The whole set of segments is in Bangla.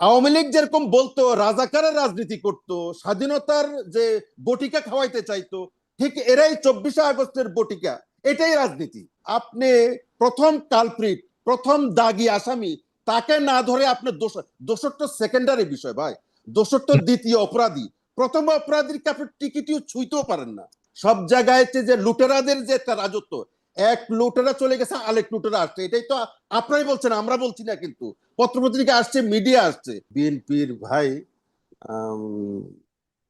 আওয়ামী লীগ যেরকম বলতো, রাজাকারের রাজনীতি করত, স্বাধীনতার যে বটিকা খাওয়াইতে চাইতো, ঠিক এরাই চব্বিশে আগস্টের বটিকা, এটাই রাজনীতি। আপনি প্রথম কালপ্রিট, প্রথম দাগি আসামি, তাকে না ধরে আপনি দোষ দোষর তো সেকেন্ডারি বিষয় ভাই দোষর তো দ্বিতীয় অপরাধী। প্রথম অপরাধীর আপনি টিকিটিও ছুঁইতেও পারেন না। সব জায়গায় যে লুটেরাদের যে একটা রাজত্ব এক লুটেরা চলে গেছে, আরেক লুটেরা আসছে। এটাই তো আপনারাই বলছেন, আমরা বলছি না কিন্তু। পত্রপত্রিকা আসছে, মিডিয়া আসছে। বিএনপির ভাই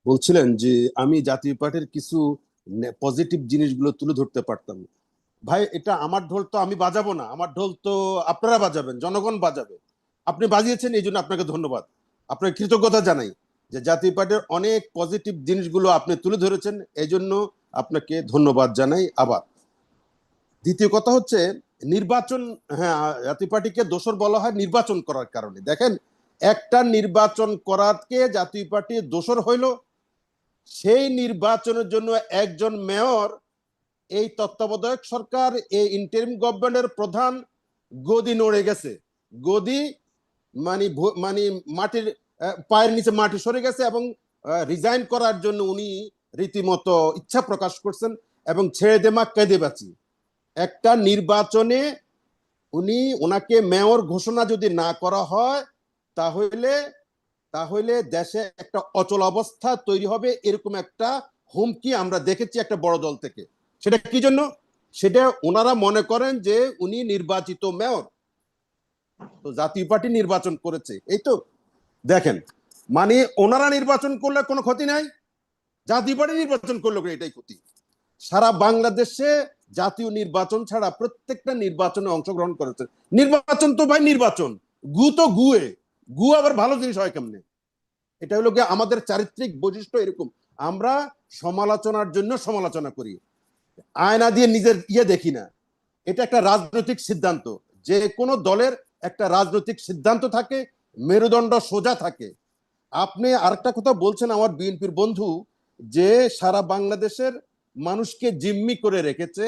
বলছিলেন যে, আমি জাতীয় পার্টির কিছু পজিটিভ জিনিসগুলো তুলে ধরতে পারতাম। ভাই, এটা আমার ঢোল তো আমি বাজাবো না। আমার ঢোল তো আপনারা বাজাবেন, জনগণ বাজাবে। আপনি বাজিয়েছেন, এই জন্য আপনাকে ধন্যবাদ। আপনাকে কৃতজ্ঞতা জানাই যে, জাতীয় পার্টির অনেক পজিটিভ জিনিসগুলো আপনি তুলে ধরেছেন। এই জন্য আপনাকে ধন্যবাদ জানাই আবার দ্বিতীয় কথা হচ্ছে নির্বাচন হ্যাঁ জাতীয় পার্টিকে দোষর বলা হয় নির্বাচন করার কারণে। দেখেন, একটা নির্বাচন করাকে জাতীয় পার্টি দোষর হইল, সেই নির্বাচনের জন্য একজন মেয়র, এই তত্ত্বাবধায়ক সরকার, এই ইন্টারিম গভর্নমেন্টের প্রধান গদি নড়ে গেছে। গদি মানে মানে মাটির পায়ের নিচে মাটি সরে গেছে এবং রিজাইন করার জন্য উনি রীতিমতো ইচ্ছা প্রকাশ করছেন এবং ছেড়ে দেমা কেঁদে বাঁচি। একটা নির্বাচনে উনি ওনাকে মেয়র ঘোষণা যদি না করা হয়, তাহলে তাহলে দেশে একটা অচল অবস্থা তৈরি হবে, এরকম একটা হুমকি আমরা দেখেছি একটা বড় দল থেকে। সেটা কি জন্য? সেটা ওনারা মনে করেন যে উনি নির্বাচিত মেয়র। তো জাতীয় পার্টি নির্বাচন করেছে, এই তো। দেখেন মানে ওনারা নির্বাচন করলে কোনো ক্ষতি নাই, জাতীয় পার্টি নির্বাচন করলে এটাই ক্ষতি। সারা বাংলাদেশে জাতীয় নির্বাচন ছাড়া প্রত্যেকটা নির্বাচনে অংশগ্রহণ করেছে। নির্বাচন তো ভাই নির্বাচন। গু তো গুয়ে। গু আবার ভালো জিনিস হয় কেমনে? এটা হলো গিয়ে আমাদের চারিত্রিক বৈশিষ্ট্য এরকম। আমরা সমালোচনার জন্য সমালোচনা করি। আয়না দিয়ে নিজের ইয়ে দেখি না। এটা একটা রাজনৈতিক সিদ্ধান্ত। যে কোনো দলের একটা রাজনৈতিক সিদ্ধান্ত থাকে, মেরুদণ্ড সোজা থাকে। আপনি আরেকটা কথা বলছেন আমার বিএনপির বন্ধু, যে সারা বাংলাদেশের মানুষকে জিম্মি করে রেখেছে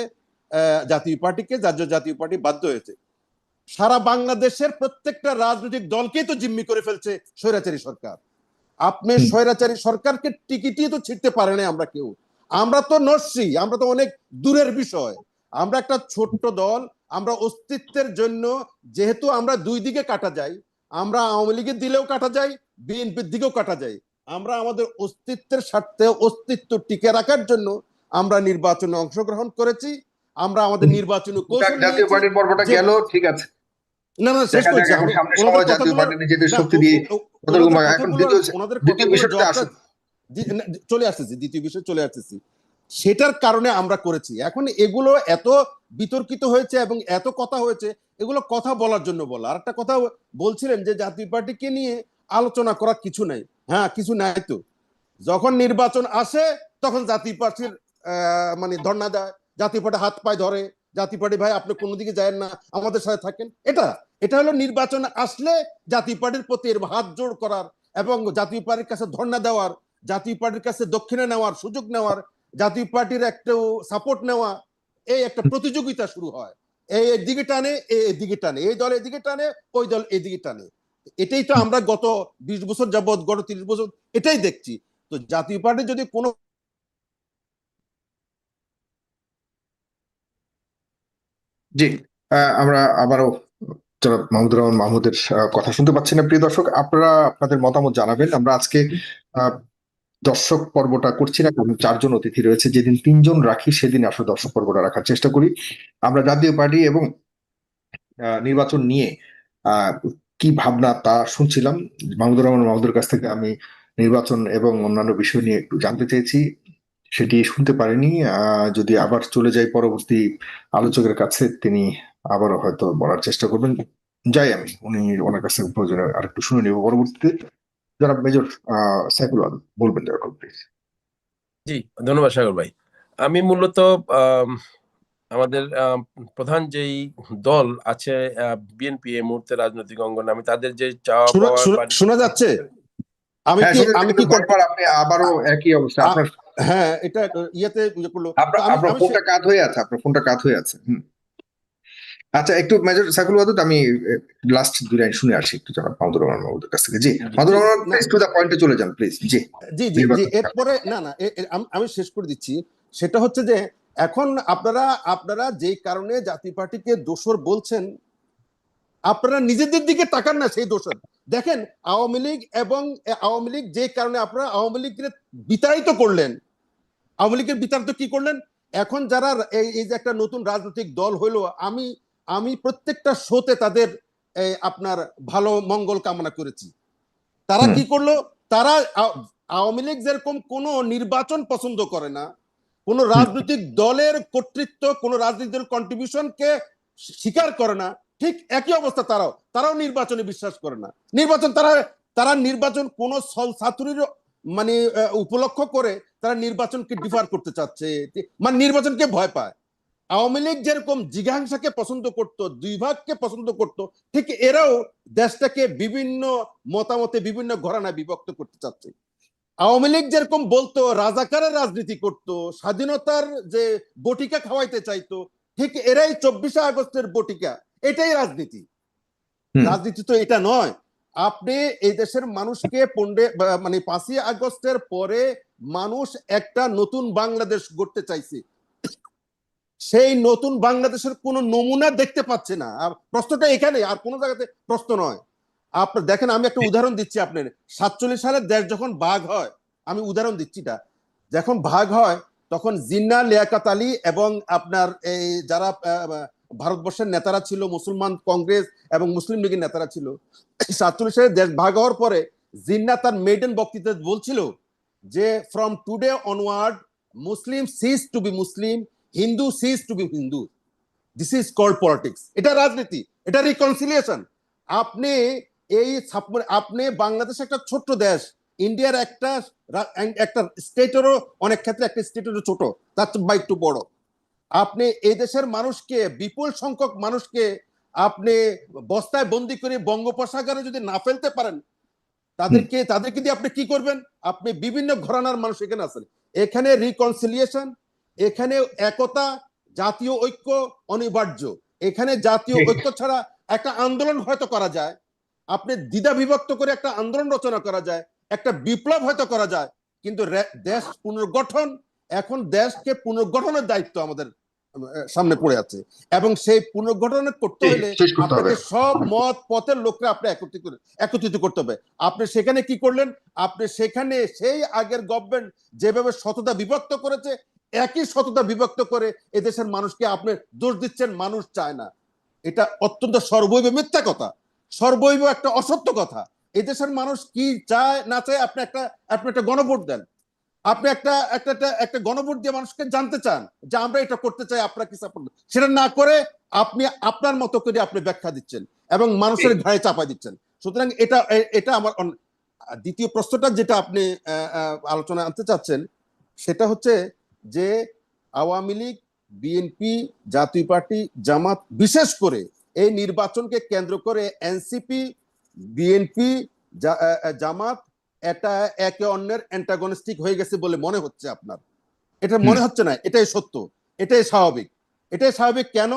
জাতীয় পার্টিকে জাতীয় জাতীয় পার্টি বাধ্য হয়েছে। সারা বাংলাদেশের প্রত্যেকটা রাজনৈতিক দলকেই তো জিম্মি করে ফেলছে স্বৈরাচারী সরকার। আপনি স্বৈরাচারী সরকারকে টিকিটিয়ে তো ছিটতে পারে না আমরা কেউ। আমরা তো নস্যি আমরা তো অনেক দূরের বিষয়। আমরা একটা ছোট্ট দল আমরা অস্তিত্বের জন্য যেহেতু আমরা দুই দিকে কাটা যাই আমরা আওয়ামী লীগের দিলেও কাটা যাই বিএনপির দিকেও কাটা যাই। আমরা আমাদের অস্তিত্বের স্বার্থে অস্তিত্ব টিকে রাখার জন্য আমরা নির্বাচনে অংশগ্রহণ করেছি আমরা আমাদের নির্বাচনী কৌশল জাতীয় পার্টির পর্বটা গেল ঠিক আছে। না না শেষ করছি জাতীয় পার্টি নিজেদের শক্তি দিয়ে এখন দ্বিতীয়- জবাবটা- আসুন চলে আসতেছি দ্বিতীয় বিষয় চলে আসতেছি। সেটার কারণে আমরা করেছি। এখন এগুলো এত বিতর্কিত হয়েছে এবং এত কথা হয়েছে এগুলো কথা বলার জন্য বলা। আর একটা কথা বলছিলেন যে জাতীয় পার্টিকে নিয়ে আলোচনা করার কিছু নাই। হ্যাঁ কিছু নাই তো। যখন নির্বাচন আসে তখন জাতীয় পার্টির মানে ধর্ণা দেয়। জাতীয় পার্টি হাত পায়ে ধরে। জাতীয় পার্টি ভাই, আপনি কোনো দিকে যায় না। আমাদের সাথে থাকেন। এটা এটা হলো নির্বাচন আসলে জাতীয় পার্টির প্রতি হাত জোড় করার এবং জাতীয় পার্টির কাছে ধর্ণা দেওয়ার জাতীয় পার্টির কাছে দক্ষিণে নেওয়ার সুযোগ নেওয়ার জাতীয় পার্টির একটু সাপোর্ট নেওয়া, এই একটা প্রতিযোগিতা শুরু হয়। এই দিকে টানে, এই দিকে টানে। এই দল এদিকে টানে, ওই দল এদিকে টানে। এটাই তো আমরা গত বিশ বছর যাবৎ গত তিরিশ বছর, এটাই দেখছি। তো জাতীয় পার্টি যদি কোনো জি আমরা আবারও মাহমুদুর রহমান মাহমুদের কথা শুনতে পাচ্ছি না। প্রিয় দর্শক, আপনারা আপনাদের মতামত জানাবেন। আমরা আজকে দর্শক পর্বটা করছি না, কারণ চারজন অতিথি রয়েছে। যেদিন তিনজন রাখি, সেদিন আসলে দর্শক পর্বটা রাখার চেষ্টা করি। আমরা জাতীয় পার্টি এবং নির্বাচন নিয়ে কি ভাবনা তা শুনছিলাম। মাহমুদুর রহমান মাহমুদের কাছ থেকে আমি নির্বাচন এবং অন্যান্য বিষয় নিয়ে একটু জানতে চেয়েছি। সেটি শুনতে পারিনি। আহ, যদি আবার চলে যাই পরবর্তী আলোচকের কাছে তিনি আবারও হয়তো বলার চেষ্টা করবেন। যাই আমি উনি ওনার কাছে প্রয়োজনে আরেকটু শুনে নেব পরবর্তীতে। যারা মেজর আহ সাইফুল আলম বলবেন দয়া করে প্লিজ জি ধন্যবাদ সাগর ভাই। আমি মূলত আম, আমাদের আম, প্রধান যেই দল আছে বিএনপি এই মুহূর্তে রাজনৈতিক অঙ্গন আমি তাদের যে চাওয়া শোনা যাচ্ছে। আমি হ্যাঁ কি আমি কি আপনি আবারও একই অবস্থা। আপনার হ্যাঁ এটা ইয়েতে ইয়ে আপনার ফোনটা কাত হয়ে আছে আপনার ফোনটা কাত হয়ে আছে আচ্ছা একটু মেজর সাইকুল ওয়াদুদ আমি লাস্ট দুই লাইন শুনে আসি একটু জনাব মাহমুদুর রহমান মাহমুদের কাছ থেকে। জি Mahmudur Rahman please to the পয়েন্টে চলে যান প্লিজ জি। জি জি জি এরপরে না না আমি শেষ করে দিচ্ছি। সেটা হচ্ছে যে এখন আপনারা আপনারা যেই কারণে জাতীয় পার্টিকে দোষর বলছেন আপনারা নিজেদের দিকে তাকান না সেই দোষর। দেখেন আওয়ামী লীগ এবং আওয়ামী লীগ যে কারণে আপনারা আওয়ামী লীগের বিতাড়িত করলেন আওয়ামী লীগের বিতাড়িত কি করলেন? এখন যারা এই যে একটা নতুন রাজনৈতিক দল হইল আমি আমি প্রত্যেকটা শোতে তাদের আপনার ভালো মঙ্গল কামনা করেছি। তারা কি করল? তারা আওয়ামী লীগ যেরকম কোন নির্বাচন পছন্দ করে না কোন রাজনৈতিক দলের কর্তৃত্ব কোন রাজনৈতিক দলের কন্ট্রিবিউশনকে স্বীকার করে না ঠিক একই অবস্থা তারাও। তারাও নির্বাচনে বিশ্বাস করে না। নির্বাচন তারা তারা নির্বাচন কোন ছাত্রীর মানে উপলক্ষ করে তারা নির্বাচনকে ডিফার করতে চাচ্ছে। মানে নির্বাচনকে ভয় পায়। আওয়ামী লীগ যেরকম জিঘাংসাকে পছন্দ করত, দুই ভাগকে পছন্দ করত, ঠিক এরাও দেশটাকে বিভিন্ন মতামতে, বিভিন্ন ঘরানায় বিভক্ত করতে চাচ্ছে। আওয়ামী লীগ যেরকম বলতো রাজাকারের রাজনীতি করত, স্বাধীনতার যে বটিকা খাওয়াইতে চাইতো, ঠিক এরাই চব্বিশে আগস্টের বটিকা। এটাই রাজনীতি। রাজনীতি তো এটা নয়। আপনি এই দেশের মানুষকে পন্ডে মানে পাঁচই আগস্টের পরে মানুষ একটা নতুন বাংলাদেশ গড়তে চাইছে। সেই নতুন বাংলাদেশের কোন নমুনা দেখতে পাচ্ছে না। আর প্রশ্নটা এখানে আর কোন জায়গাতে প্রশ্ন নয়। আপনার দেখেন আমি একটা উদাহরণ দিচ্ছি আপনার। সাতচল্লিশ সালের দেশ যখন ভাগ হয় আমি উদাহরণ দিচ্ছি এটা। যখন ভাগ হয় তখন জিন্না লিয়াকাত আলী এবং আপনার এই যারা ভারতবর্ষের নেতারা ছিল মুসলমান কংগ্রেস এবং মুসলিম লীগের নেতারা ছিল। সাতচল্লিশ সালে দেশ ভাগ হওয়ার পরে জিন্না তার মেডেন বক্তৃতা বলছিল যে from today onward Muslim ceases to be Muslim Hindu ceases to be Hindu this is called politics এটা রাজনীতি, এটা রিকনসিলিয়েশন আপনি এই আপনি বাংলাদেশ একটা ছোট্ট দেশ ইন্ডিয়ার একটা একটা স্টেটেরও অনেক ক্ষেত্রে একটা স্টেটেরও ছোট, তার বা একটু বড়। আপনি এই দেশের মানুষকে বিপুল সংখ্যক মানুষকে আপনি বস্তায় বন্দি করে বঙ্গোপসাগরে যদি না ফেলতে পারেন তাদেরকে তাদেরকে দিয়ে আপনি কি করবেন? আপনি বিভিন্ন ঘরানার মানুষ এখানে আছেন। এখানে রিকনসিলিয়েশন এখানে একতা জাতীয় ঐক্য অনিবার্য। এখানে জাতীয় ঐক্য ছাড়া একটা আন্দোলন হয়তো করা যায়। আপনি দ্বিধা বিভক্ত করে একটা আন্দোলন রচনা করা যায় একটা বিপ্লব হয়তো করা যায়। কিন্তু দেশ পুনর্গঠন এখন দেশকে পুনর্গঠনের দায়িত্ব আমাদের সামনে পড়ে আছে। এবং সেই পুনর্গঠন করতে হলে। আপনাকে সব মত পথের লোকরা আপনি একত্রিত করে একত্রিত করতে হবে। আপনি সেখানে কি করলেন? আপনি সেখানে সেই আগের গভর্নমেন্ট যেভাবে সততা বিভক্ত করেছে একই সততা বিভক্ত করে এদেশের মানুষকে আপনি দোষ দিচ্ছেন মানুষ চায় না। এটা অত্যন্ত সর্বৈব মিথ্যা কথা। সর্বৈব একটা অসত্য কথা। এই দেশের মানুষ কি চায় না চায় আপনি একটা আপনি একটা গণভোট দেন। আপনি একটা একটা একটা- গণভোট দিয়ে মানুষকে জানতে চান যে আমরা এটা করতে চাই আপনারা কি সাপোর্ট সেটা না করে আপনি আপনার মতো করে আপনি ব্যাখ্যা দিচ্ছেন এবং মানুষের ঘাড়ে চাপা দিচ্ছেন। সুতরাং এটা এটা আমার দ্বিতীয় প্রশ্নটা যেটা আপনি আলোচনায় আনতে চাচ্ছেন সেটা হচ্ছে যে আওয়ামী লীগ বিএনপি জাতীয় পার্টি জামাত বিশেষ করে এই নির্বাচনকে কেন্দ্র করে এনসিপি বিএনপি জামাত এটা একে অন্যের অ্যান্টাগনিস্টিক হয়ে গেছে বলে মনে হচ্ছে আপনার। এটা মনে হচ্ছে না এটাই সত্য এটাই স্বাভাবিক। এটাই স্বাভাবিক কেন?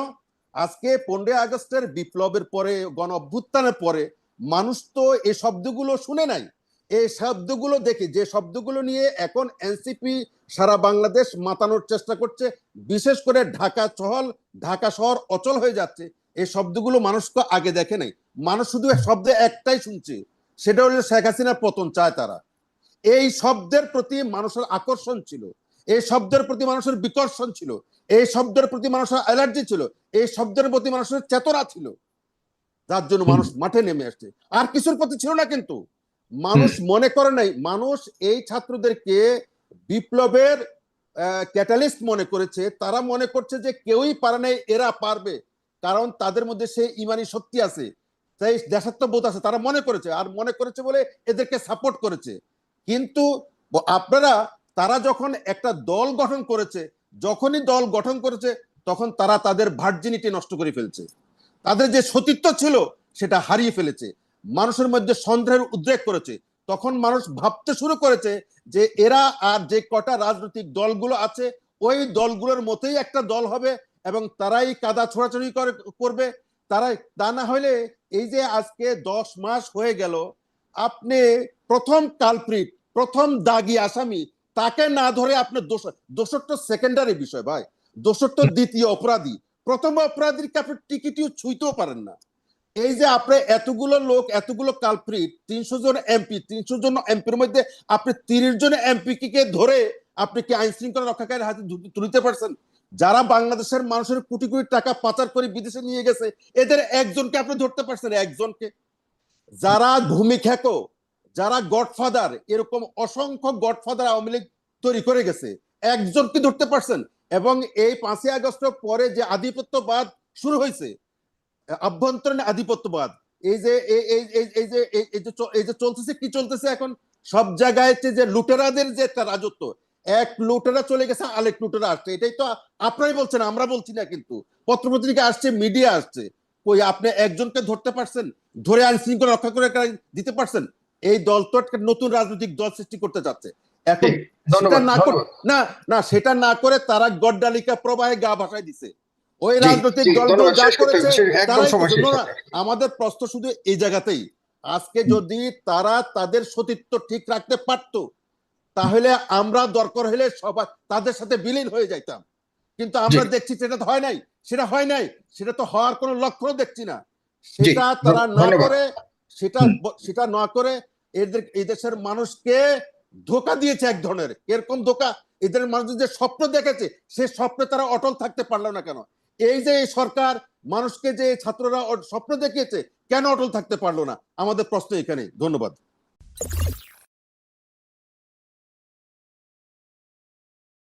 আজকে পনেরোই আগস্টের বিপ্লবের পরে গণ অভ্যুত্থানের পরে মানুষ তো এই শব্দগুলো শুনে নাই। এই শব্দগুলো দেখে যে শব্দগুলো নিয়ে এখন এনসিপি সারা বাংলাদেশ মাতানোর চেষ্টা করছে বিশেষ করে ঢাকা চহল ঢাকা শহর অচল হয়ে যাচ্ছে এই শব্দগুলো মানুষ তো আগে দেখে নাই। মানুষ শুধু শব্দ একটাই শুনছে সেটা হলো শেখ হাসিনার পতন চায় তারা। এই শব্দের প্রতি মানুষের আকর্ষণ ছিল এই শব্দের প্রতি মানুষের বিকর্ষণ ছিল এই শব্দের প্রতি মানুষের অ্যালার্জি ছিল এই শব্দের প্রতি মানুষের চেতনা ছিল। যার জন্য মানুষ মাঠে নেমে আসছে। আর কিছুর প্রতি ছিল না কিন্তু। মানুষ মনে করে নাই মানুষ এই ছাত্রদেরকে বিপ্লবের ক্যাটালিস্ট মনে করেছে। তারা মনে করছে যে কেউই পারে নাই এরা পারবে। কারণ তাদের মধ্যে সে ইমানি শক্তি আছে। তাই দেশাত্মবোধ আছে, তারা মনে করেছে, আর মনে করেছে বলে এদেরকে সাপোর্ট করেছে। কিন্তু আপনারা, তারা যখন একটা দল গঠন করেছে, যখনই দল গঠন করেছে, তখন তারা তাদের ভার্জিনিটি নষ্ট করে ফেলছে। তাদের যে সতীত্ব ছিল, সেটা হারিয়ে ফেলেছে। মানুষের মধ্যে সন্দেহের উদ্রেক করেছে। তখন মানুষ ভাবতে শুরু করেছে যে এরা আর যে কটা রাজনৈতিক দলগুলো আছে, ওই দলগুলোর মতোই একটা দল হবে এবং তারাই কাদা ছোড়াছড়ি করে, করবে। তারাই, তা না হলে এই যে আজকে দশ মাস হয়ে গেল, আপনি প্রথম কালপ্রিট প্রথম দাগি আসামি, তাকে না ধরে আপনি দোষ দোষর তো সেকেন্ডারি বিষয় ভাই দোষর তো দ্বিতীয় অপরাধী। প্রথম অপরাধীকে আপনি টিকিটিও ছুঁইতেও পারেন না। এই যে আপনি এতগুলো লোক, এতগুলো কালপ্রিট তিনশো জন এমপি তিনশো জন এমপির মধ্যে আপনি তিরিশ জন এমপি কে ধরে আপনি কি আইন শৃঙ্খলা রক্ষাকারীর হাতে তুলিতে পারছেন? যারা বাংলাদেশের মানুষের কোটি কোটি টাকা পাচার করে বিদেশে নিয়ে গেছে, এদের একজনকে আপনি ধরতে পারছেন একজনকে। যারা ভূমি খেকো যারা গডফাদার, এরকম অসংখ্য গডফাদার আওয়ামী লীগ তৈরি করে গেছে, একজনকে ধরতে পারছেন। এবং এই পাঁচই আগস্টের পরে যে আধিপত্যবাদ শুরু হয়েছে, আভ্যন্তরীণ আধিপত্যবাদ, এই যে এই যে এই যে চলতেছে, কি চলতেছে এখন? সব জায়গায় যে লুটেরাদের যে একটা রাজত্ব এক লুটেরা চলে গেছে আরেক লুটেরা আসছে। এটাই তো আপনারাই বলছেন আমরা বলছি না কিন্তু। পত্রপত্রিকা আসছে মিডিয়া আসছে। কই আপনি একজনকে ধরতে পারছেন? ধরে আইন শৃঙ্খলা রক্ষা করে দিতে পারছেন? এই দল তো একটা নতুন রাজনৈতিক দল সৃষ্টি করতে যাচ্ছে। এখন সেটা না না না সেটা না করে তারা গড্ডালিকা প্রবাহে গা ভাসায় দিছে। ওই রাজনৈতিক দলগুলো যা করেছে। আমাদের প্রশ্ন শুধু এই জায়গাতেই। আজকে যদি তারা তাদের সতীত্ব ঠিক রাখতে পারতো তাহলে আমরা দরকার হলে সবাই তাদের সাথে বিলীন হয়ে যাইতাম। কিন্তু আমরা দেখছি সেটা তো হয় নাই। সেটা হয় নাই। সেটা তো হওয়ার কোনো লক্ষণ দেখছি না। সেটা তারা না করে সেটা সেটা না করে এদের এই দেশের মানুষকে ধোকা দিয়েছে এক ধরনের। এরকম ধোকা? এদের মানুষ যে স্বপ্ন দেখেছে সে স্বপ্নে তারা অটল থাকতে পারল না কেন? এই যে সরকার মানুষকে যে ছাত্ররা স্বপ্ন দেখিয়েছে কেন অটল থাকতে পারল না? আমাদের প্রশ্ন এখানে ধন্যবাদ।